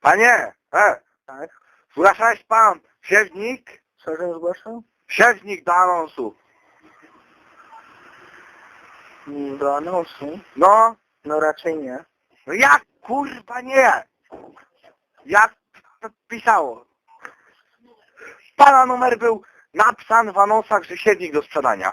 Panie, e, tak? zgłaszałeś pan siewnik? Co żem zgłaszał? Siewnik do anonsu. Mm, Do anonsu? No, No raczej nie. no jak kurwa nie? Jak to pisało? Pana numer był napisany w anonsach, że siewnik do sprzedania.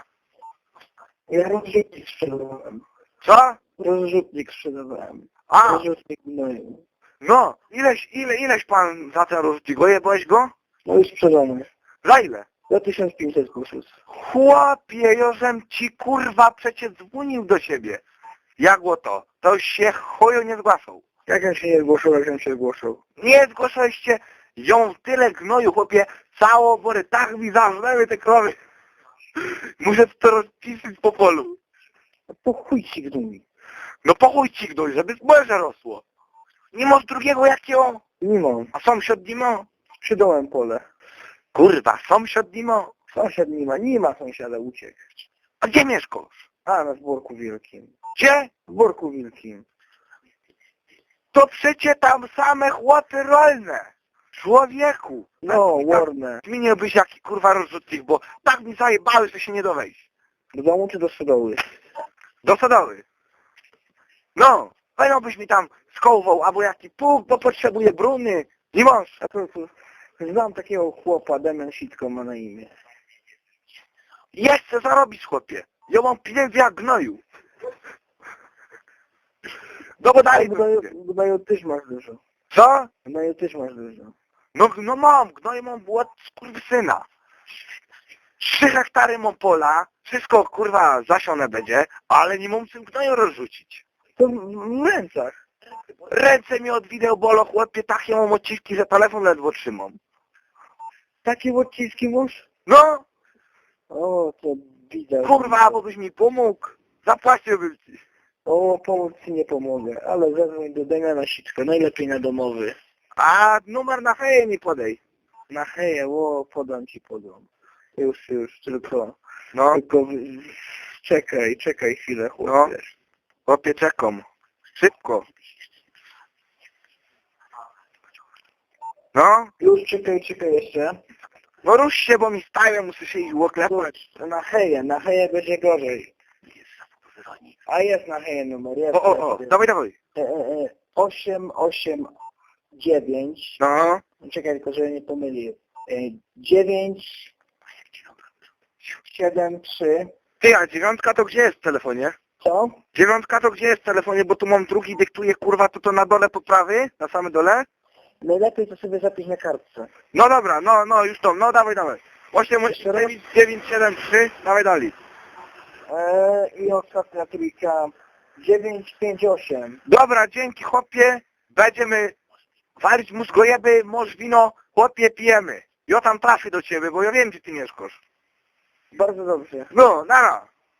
Ja rozrzutnik sprzedawałem. Co? Rozrzutnik sprzedawałem. A, Rozrzutnik gnoju. No, ileś, ile, ileś pan za ten rozrzutnik? Ojebałeś go? No i sprzedany. Za ile? Za 1500 kursów. Chłopie, Jożem ci kurwa przecież dzwonił do ciebie. Jak było to? To się chuju nie zgłaszał. Jak on się nie zgłaszał, jak on się zgłaszał? Nie zgłaszaliście ją w tyle gnoju, chłopie, całą porę, tak mi zażnęły te krowy. Muszę to rozpisać po polu. No po chuj ci gnój. No po chuj ci gnoj, żeby zboże rosło. Nie masz drugiego jakiego? Nie mam. A sąsiad nie ma? Przydałem pole. Kurwa, sąsiad nie ma? Sąsiad nie ma. Nie ma sąsiada, uciekł. A gdzie mieszkasz? A, na Zborku Wielkim. Gdzie? W Borku Wielkim. To przecie tam same chłopy rolne. Człowieku. No, Tak, Warne. Zmieniłbyś jaki kurwa rozrzutnik, bo tak mi zajebały, że się nie dowejść. Do domu czy do stodoły? Do sadowy. No, fajno byś mi tam skołwał, albo jaki puk, bo potrzebuję bruny. Nie masz. A to, to znam takiego chłopa, Damian Sitko ma na imię. Jeszcze zarobisz, chłopie. Ja mam pieniędzy jak gnoju. No bo Ale dalej. gnoju, gnoju też masz dużo. Co? Gnoju też masz dużo. No, no mam, gnoju mam było syna. Trzy hektary mam pola, wszystko kurwa zasione będzie, ale nie mam czym gnoju rozrzucić. To w, ręcach. Ręce mi od wideo bolo, chłopie, takie mam odciski, że telefon ledwo trzymam. Takie odciski masz? No, O, to widzę. kurwa, bo byś mi pomógł. Zapłaciłbym ci. O, pomóc ci nie pomogę, ale zadzwoń do Damiana Sitko, najlepiej na domowy. A numer na feję mi podej. Na heje, o, podam ci, podam. Już, już, tylko, No, tylko czekaj, czekaj chwilę, No. chłopie. chłopie, czekam. Szybko. No, Już czekaj, czekaj jeszcze. no rusz się, bo mi staje, muszę się ich łoklepać. Na heje, na heje będzie gorzej. A jest na heje numer, jest. O, o, o, dawaj, dawaj. E, e, e, 8, 8, 9. No, Czekaj, tylko żeby nie pomylił. E, 9, 7, 3. ty, a dziewiątka to gdzie jest w telefonie? Co? Dziewiątka to gdzie jest w telefonie, bo tu mam drugi, dyktuje, kurwa, to to na dole poprawy? Na samym dole? Najlepiej to sobie zapisz na kartce. No dobra, no, no, już to, no dawaj, dawaj. 8, Jeszcze raz? 9, 9, 7, 3, dawaj dalej. E, I ostatnia trójka 958. Dobra, dzięki chłopie, będziemy walić mózgojeby, może wino, chłopie, pijemy. Ja tam trafię do ciebie, bo ja wiem, gdzie ty mieszkasz. Bardzo dobrze. No, nara.